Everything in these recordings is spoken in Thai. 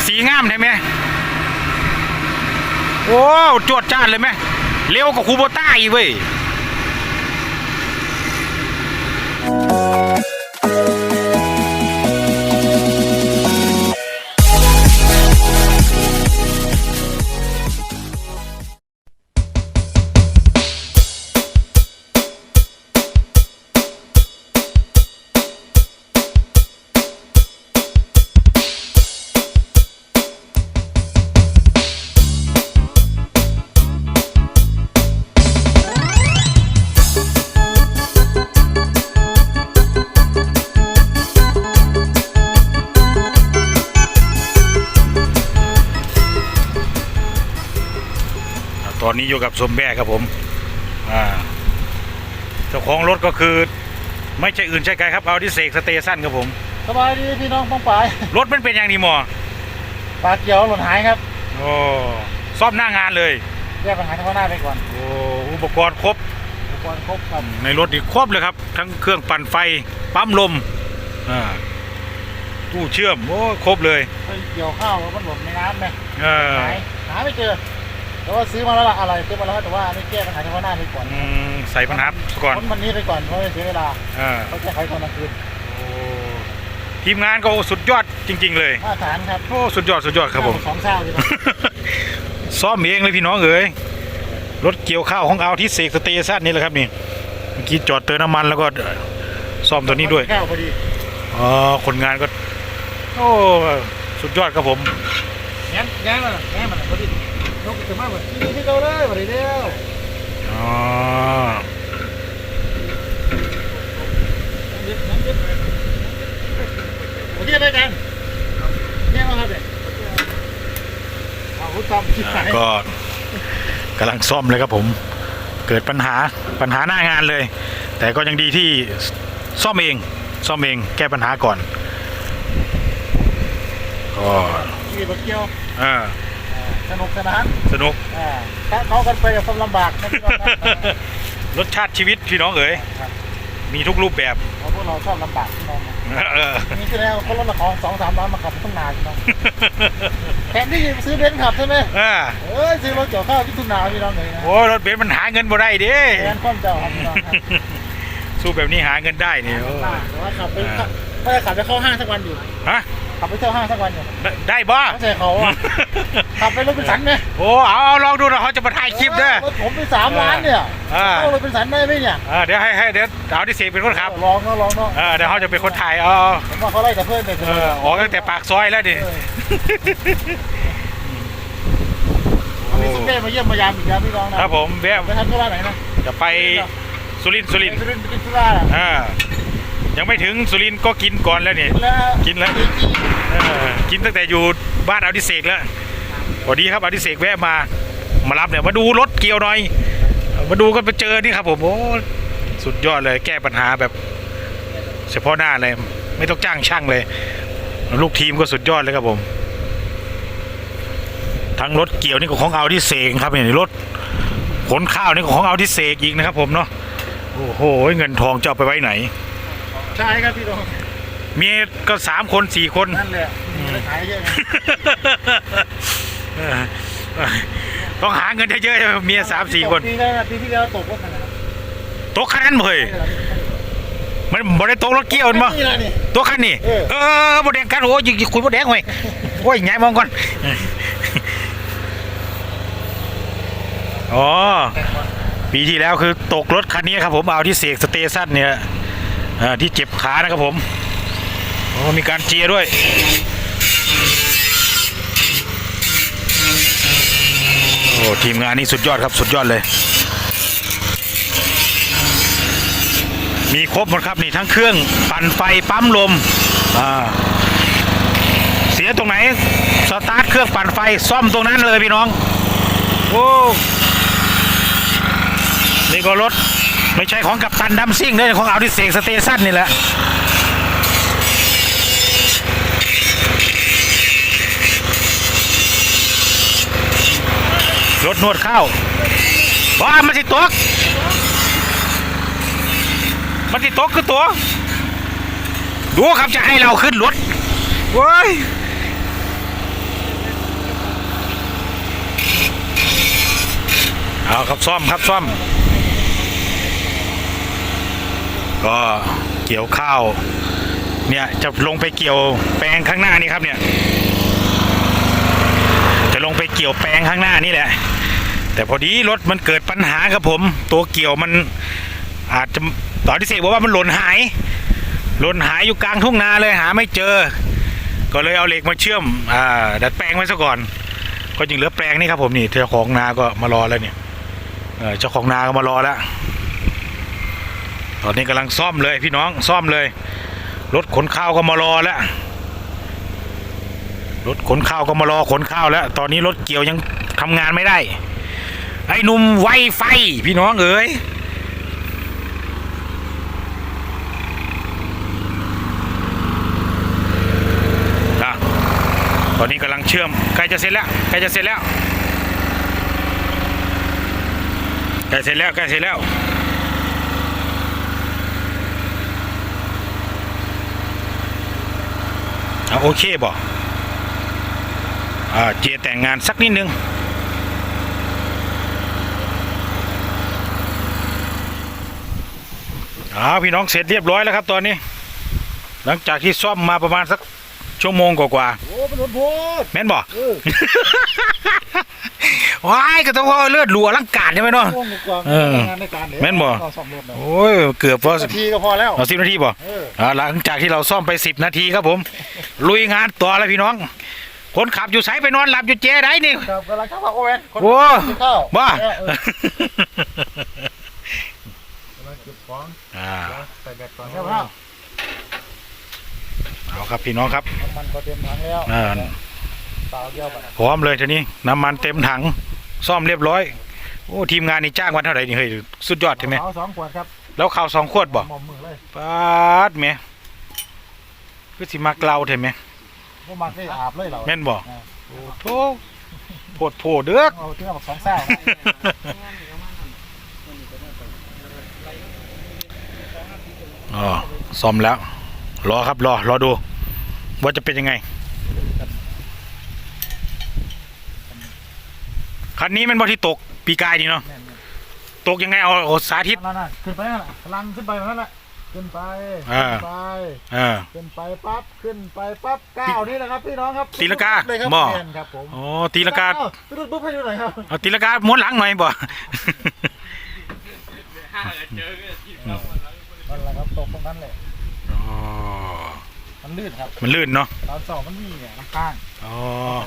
คือสีงามใช่ไหมโอ้จวดจ้านเลยไหมเร็วกว่าคูโบต้าอีกเว้ย นนี้อยู่กับสมแบกครับผมอ่าเจ้าของรถก็คือ ไม่ใช่อื่นใช่ไกลครับเอาที่เสกสเตชันครับผมสบายดีพี่น้องป้องปายรถมันเป็นอย่างนี้หมอปลาเกียวหล่นหายครับโอ้ซ่อมหน้างานเลยแยกปัญหาทางข้างหน้าไปก่อนโอ้อุปกรณ์ครบอุปกรณ์ครบครับในรถนี่ครบเลยครับ ทั้งเครื่องปั่นไฟปั๊มลมอ่าตู้เชื่อมโอ้ครบเลยไปเกี่ยวข้าวแล้วมันหล่นในน้ำไหมเออหายหาไม่เจอ แต่ว่าซื้อมาแล้วล่ะอะไรซื้อมาแล้วแต่ว่าไม่แก้ปัญหาทางข้างหน้าไปก่อนอืมใส่ปัญหาก่อนพ้นวันนี้ไปก่อนเพราะไม่เสียเวลาอ่าเขาแก้ไขตอนกลางคืนโอ้ทีมงานก็สุดยอดจริง ๆ เลยมาตรฐานครับโอ้สุดยอดสุดยอดครับผมสองเช้าดีนะซ่อมเองเลยพี่น้องเอ๋ยรถเกี่ยวข้าวของเอาที่เสกสเตชันนี่แหละครับนี่เมื่อกี้จอดเติมน้ำมันแล้วก็ซ่อมตัวนี้ด้วยแก้วพอดีอ๋อคนงานก็ โอ้สุดยอดครับผมงั้นงั้นมันงั้นมันพอดี นกจะมาแบบที่ที่เราเลยพอดีเดียวอ๋อยึดงั้นยึดโอเคไปกันแย่มาครับเด็กเอาหุ่นทำชิบหายก็กำลังซ่อมเลยครับผม เกิดปัญหาปัญหาหน้างานเลย แต่ก็ยังดีที่ซ่อมเองซ่อมเองแก้ปัญหาก่อนก็ขี่รถเกี่ยวเออ สนุกสนานสนุกอ่าถ้าเขากันไปกับความลำบากนะพี่น้องนะรสชาติชีวิตพี่น้องเอ๋ยครับมีทุกรูปแบบเพราะพวกเราชอบลำบากพี่น้องนะเออมีที่แล้วเขาลดราคาสองสามร้อยมาขับทุ่งนาพี่น้องแทนที่จะซื้อเบนซ์ขับใช่ไหมอ่าเอ้ยซื้อรถเกี่ยวข้าวที่ทุ่งนาพี่น้องเลยนะโอ้ยรถเบนซ์มันหาเงินบ่ได้เด้แทนข้อมเจ้าครับพี่น้องครับสู้แบบนี้หาเงินได้นี่โอ้แต่ว่าขับไปขับไม่ได้ขับไปเข้าห้างสักวันอยู่ฮะ ขับไปเที่ยวห้างสักวันอยู่ได้ได้บ่ ไม่ใช่เขาอะ ขับไปรถเป็นสันไหมโอ้เอาเอาลองดูนะเขาจะมาถ่ายคลิปเด้อ รถผมไปสามล้านเนี่ยอ่าเข้ารถเป็นสันได้ไหมเนี่ยเออเดี๋ยวให้ให้เดี๋ยวเอาที่เสกเป็นคนขับลองเนาะลองเนาะเออเดี๋ยวเขาจะเป็นคนถ่ายเอาผมว่าเขาไล่แต่เพื่อนไปเออออกตั้งแต่ปากซอยแล้วดิ เออวันนี้สุดเทพมาเยี่ยมมายามอีกแล้วพี่น้องนะครับผมแวะไปทำธุระไหนนะจะไปสุรินทร์สุรินทร์ไปสุรินทร์ไปกินธุระอะอ่า ยังไม่ถึงสุรินทร์ก็กินก่อนแล้วนี่แล้วกินแล้วเออกินตั้งแต่อยู่บ้านเอาดิเสกแล้วพอดีครับเอาดิเสกแวะมา มารับเนี่ยมาดูรถเกี่ยวหน่อย มาดูกันไปเจอนี่ครับผมโอ้สุดยอดเลยแก้ปัญหาแบบ เฉพาะหน้าเลย ไม่ต้องจ้างช่างเลย ลูกทีมก็สุดยอดเลยครับผม ทั้งรถเกี่ยวนี่ก็ของเอาดิเสกครับเนี่ยรถขนข้าวนี่ก็ของเอาดิเสกอีกนะครับผมเนาะโอ้โหเงินทองจะเอาไปไว้ไหน ใช่ครับพี่น้องเมียก็สามคนสี่คน นั่นแหละมีอะไรขายเยอะไงเออต้องหาเงินเยอะๆใช่ไหมเมียสามสี่คนปีแล้วนะปีที่แล้วตกรถขนาดนั้นโต๊ะคันนั้นบ่เฮ้ยมันบ่ได้โต๊ะรถเกี่ยวมันบ่นี่แหละนี่โต๊ะคันนี่เออเออบ่แดงกันโอ้ยคุยบ่แดงเว้ยโอ้ยไงมองก่อนอ๋อปีที่แล้วคือตกรถคันนี้ครับผมเอาที่เสกสเตชันเนี่ยเอ่อ ที่เจ็บขานะครับผมโอ้มีการเจียด้วยโอ้ทีมงานนี้สุดยอดครับสุดยอดเลย มีครบหมดครับนี่ทั้งเครื่องปั่นไฟปั๊มลมอ่าเสียตรงไหน สตาร์ทเครื่องปั่นไฟซ่อมตรงนั้นเลยพี่น้องโอ้นี่ก็รถ ไม่ใช่ของกับตันดัมซิ่งเลยของเอาดิเซกสเตชันนี่แหละรถนวดข้าวว้ามันสิตกมันสิตกคือตัว ดูครับจะให้เราขึ้นรถโว้ยเอาครับซ่อมครับซ่อม ก็เกี่ยวข้าว เนี่ยจะลงไปเกี่ยวแปลงข้างหน้านี่ครับเนี่ย จะลงไปเกี่ยวแปลงข้างหน้านี่แหละ แต่พอดีรถมันเกิดปัญหาครับผม ตัวเกี่ยวมันอาจจะตอนที่เสกบอกว่ามันหล่นหาย หล่นหายอยู่กลางทุ่งนาเลยหาไม่เจอ ก็เลยเอาเหล็กมาเชื่อมอ่าดัดแปลงไว้ซะก่อน ก็จึงเหลือแปลงนี่ครับผมนี่เจ้าของนาก็มารอแล้วเนี่ยเออเจ้าของนาก็มารอแล้ว ตอนนี้กำลังซ่อมเลยพี่น้องซ่อมเลย รถขนข้าวก็มารอแล้วรถขนข้าวก็มารอขนข้าวแล้ว ตอนนี้รถเกี่ยวยังทำงานไม่ได้ ไอ้นุ่มไวไฟพี่น้องเอ๋ยนะตอนนี้กำลังเชื่อมใกล้จะเสร็จแล้วใกล้จะเสร็จแล้วใกล้เสร็จแล้วใกล้เสร็จแล้ว เอา โอเคบอกอ่าเจแต่งงานสักนิดนึงอ้าวพี่น้องเสร็จเรียบร้อยแล้วครับตอนนี้ หลังจากที่ซ่อมมาประมาณสักชั่วโมงกว่าโอ้เป็นรถพูดๆแม่นบอกเออ ว้ายก็ต้องว่าเลือดรัวร่างกายใช่ไหมเนาะ ช่วงกว่าเอองานในการเดี๋ยวแม่นบ่เราซ่อมรถหน่อยโอ้ยเกือบพอนาทีก็พอแล้วเอาสิบนาทีบ่เอออ่าหลังจากที่เราซ่อมไปสิบนาทีครับผม ลุยงานต่อแล้วพี่น้อง คนขับอยู่ไสไปนอนหลับอยู่เจ๊ได้นี่ ครับกำลังเข้ามาโอเว่นคนโอ้กินข้าวบ้าเออเออกำลังเก็บของอ่าใส่แบตก่อนใช่ไหมครับเอาครับพี่น้องครับน้ำมันก็เต็มถังแล้ว อ่า พร้อมเลยทีนี้น้ำมันเต็มถังซ่อมเรียบร้อย โอ้ทีมงานนี่จ้างวันเท่าไหร่นี่เฮ้ยสุดยอดใช่ไหมเอาสองขวดครับแล้วข่าวสองขวดบ่หมอมมือเลยปาดแหม่คือสิมักเล่าใช่ไหมพวกมันได้อาบเลยเหราแม่นบ่อ่าโอ้โถโพดโพเด้อกเอาเที่ยวกับสองแซ่บอ๋อซ่อมแล้ว รอครับรอรอดู ว่าจะเป็นยังไง คันนี้มันบ่ที่ตกปีกายนี่เนาะแม่นตกยังไงเอาเอาสาธิต นั่นน่ะขึ้นไปนั่นน่ะพลังขึ้นไปนั่นแหละขึ้นไปอ่า ขึ้นไปอ่าขึ้นไปปั๊บขึ้นไปปั๊บก้าวนี่นะครับพี่น้องครับตีลังกาเลยครับบ่แม่นครับผมอ๋อตีลังกาเอ้พี่รุ่นปุ๊บให้ดูหน่อยครับเอาตีลังกาม้วนหลังหน่อยบ่ นั่นแหละครับตกตรงนั้นเลยอ๋อมันลื่นครับมันลื่นเนาะตอนสองมันมีเนี่ยน้ำข้างอ๋อ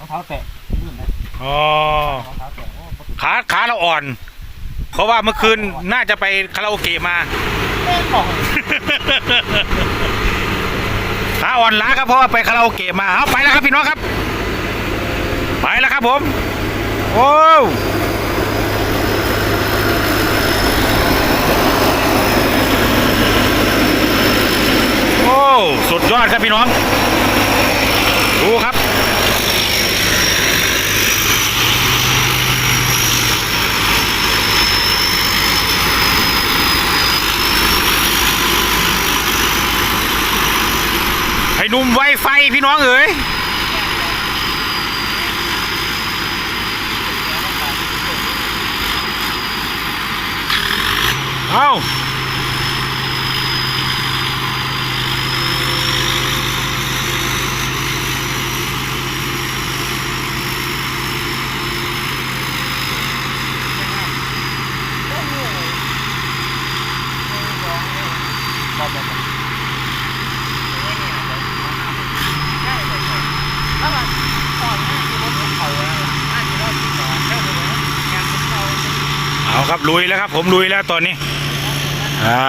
รองเท้าแตะลื่นนะ อ๋อขาขาเราอ่อน เพราะว่าเมื่อคืนน่าจะไปคาราโอเกะมาแม่บอกขาอ่อนล้าครับเพราะว่าไปคาราโอเกะมาเอาไปแล้วครับพี่น้องครับ ไปแล้วครับผม โอ้โอ้สุดยอดครับพี่น้อง ดูครับ ไอ้นุ่มไวไฟพี่น้องเอ๋ยเอาเอา ครับลุยแล้วครับ ผมลุยแล้วตอนนี้ อ่า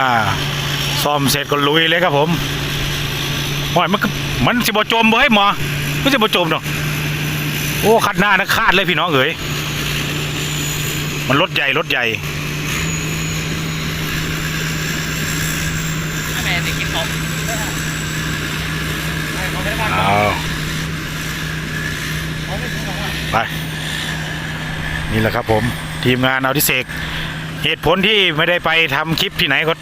ซ่อมเสร็จก็ลุยเลยครับผมโอ้ยมันมันสิบจมเบ้ยหมอมันสิบจมเนาะโอ้คัดหน้านะคาดเลยพี่น้องเอ๋ยมันรถใหญ่รถใหญ่เอาไป นี่แหละครับผม ทีมงานเอาทิเสกเหตุผลที่ไม่ได้ไปทำคลิปที่ไหนก็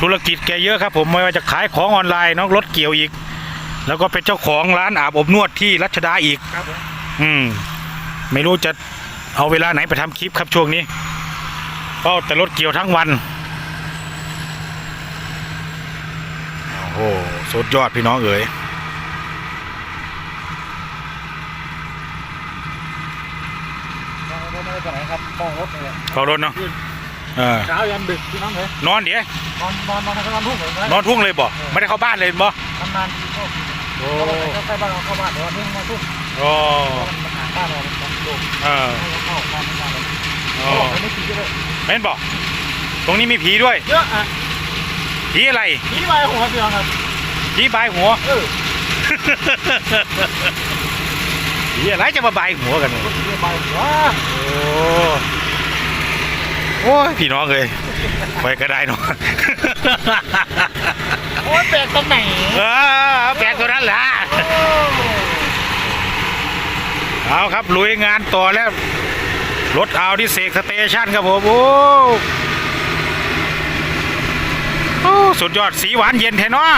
ธุรกิจแกเยอะครับผมไม่ว่าจะขายของออนไลน์น้องรถเกี่ยวอีก แล้วก็เป็นเจ้าของร้านอาบอบนวดที่รัชดาอีกครับผมอืม ไม่รู้จะเอาเวลาไหนไปทำคลิปครับช่วงนี้เพราะแต่รถเกี่ยวทั้งวันโอ้โหสุดยอดพี่น้องเอ๋ย เราไม่ได้ไปไหนครับ มองรถนี่แหละเขารถเนาะเออเช้ายันดึกพี่น้องเลยนอนเดี๋ยวนอนนอนนอนทั้งวันทุ่งเลยนอนทุ่งเลยบ่ไม่ได้เข้าบ้านเลยบ่ทำนานทีเข้าทีโอ้เข้าใกล้บ้านเราเข้าบ้านเดี๋ยววันนี้นอนทุ่งโอ้มันหาบ้านเรามันโดนเออให้เราเข้าบ้านไม่ได้เลยโอ้เขาบอกไม่ตีเลยเห็นบ่ตรงนี้มีผีด้วยเยอะอะผีอะไรนี่ไปหัวพี่น้องครับผีบายหัวเออผีอะไรจะมาบายหัวกันเนี่ยรถเรือใบหัว โอ้โอ้ ยพี่น้องเลยไปก็ได้เนาะโอ้ยแปลกตรงไหนเออแปลกตัวนั้นแหละโอ้เอาครับลุยงานต่อแล้วรถเอาที่เสกสเตชันครับผมโอ้โอ้สุดยอดสีหวานเย็นแท้เนาะ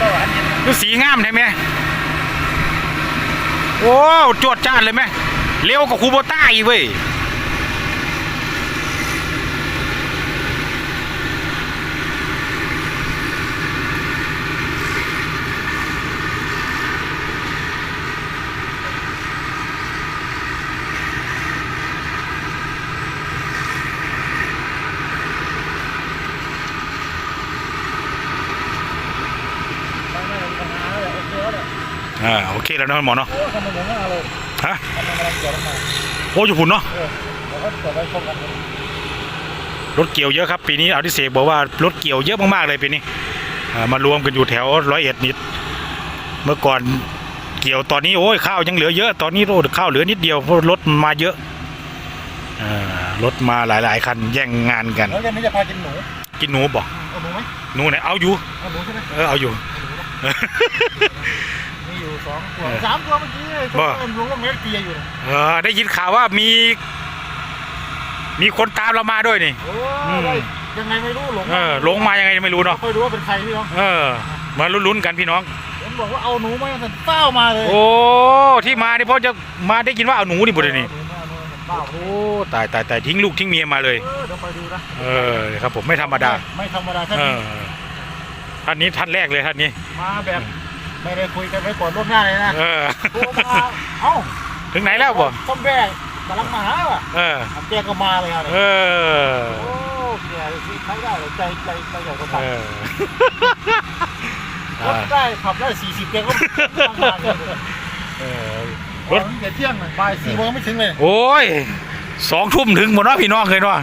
ก็หวานเย็นคือสีงามใช่ไหมโอ้จวดจ้านเลยไหมเร็วกว่าคูโบต้าอีกเว้ย ไม่ไม่มีปัญหาเลยโอเคแล้วเนี่ย อ่าโอเคแล้วเนาะหมอเนาะโอ้ทำไมอย่างนั้นเลยฮะทำไมกำลังเกี่ยวมาโอ้อยู่หุ่นเนาะเออเดี๋ยวก็เกิดอะไรชมกันรถเกี่ยวเยอะครับปีนี้เอาที่เสกบอกว่ารถเกี่ยวเยอะมากๆเลยปีนี้อ่ามารวมกันอยู่แถวร้อยเอ็ดนิด เมื่อก่อนเกี่ยวตอนนี้โอ้ยข้าวยังเหลือเยอะตอนนี้โอ้ข้าวเหลือนิดเดียวเพราะรถมันมาเยอะอ่ารถมาหลาย ๆ คันแย่งงานกันแล้วยันนี้จะพากินหนูกินหนูบอกเอาหนูไหมหนูไหนเอาอยู่เอาหนูใช่ไหมเออเอาอยู่มีอยู่ สองตัวสามตัวเมื่อกี้เลยว่าตัวรู้ว่าเม็ดเกียร์อยู่เนี่ยเออได้ยินข่าวว่ามี มีคนตามเรามาด้วยนี่โอ้อืมยยังไงไม่รู้หลงเออลงมายังไงไม่รู้เนาะไม่ค่อยรู้ว่าเป็นใครพี่น้องเออมาลุ้นๆกันพี่น้องผมบอกว่าเอาหนูมาแต่เต้ามาเลยโอ้ที่มาเนี่ยเพราะจะมาได้ยินว่าเอาหนูนี่บุตรนี่เอาหนูมาเอาหนูมาเต้าโอ้ตายตายตายทิ้งลูกทิ้งเมียมาเลยเออเดี๋ยวไปดูนะเออครับผมไม่ธรรมดา ไม่ธรรมดาท่านเอนี้อท่านนี้ท่านแรกเลยท่านนี้มาแบบ ไม่ได้คุยกันไว้ก่อนล่วงหน้าเลยนะเออโทรมาเอ้าถึงไหนแล้วบ่ ต้มแบกกำลังมาหาว่ะเออ แกก็มาเลยอะเออ โอ้แกใช้ได้เลยใจใจใจใหญ่กว่าเอตันอรอ่าถได้ขับได้สี่สิบแกก็มาเลยเออรถเดี๋ยวเที่ยงหน่อยบ่ายสี่โมงไม่ถึงเลยโอ้ยสองทุ่มถึงหมดเนาะพี่น้องเลยเนาะ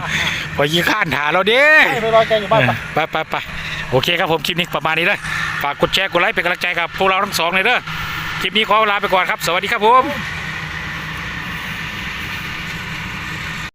ไปยี่ข้านถาเราเด้ไปรอแกอยู่บ้านไปไปไปไปโอเคครับผมคลิปนี้ประมาณนี้เลย ฝากกดแชร์กดไลค์เป็นกำลังใจกับพวกเราทั้งสองเลยเด้อคลิปนี้ขอลาไปก่อนครับ สวัสดีครับผม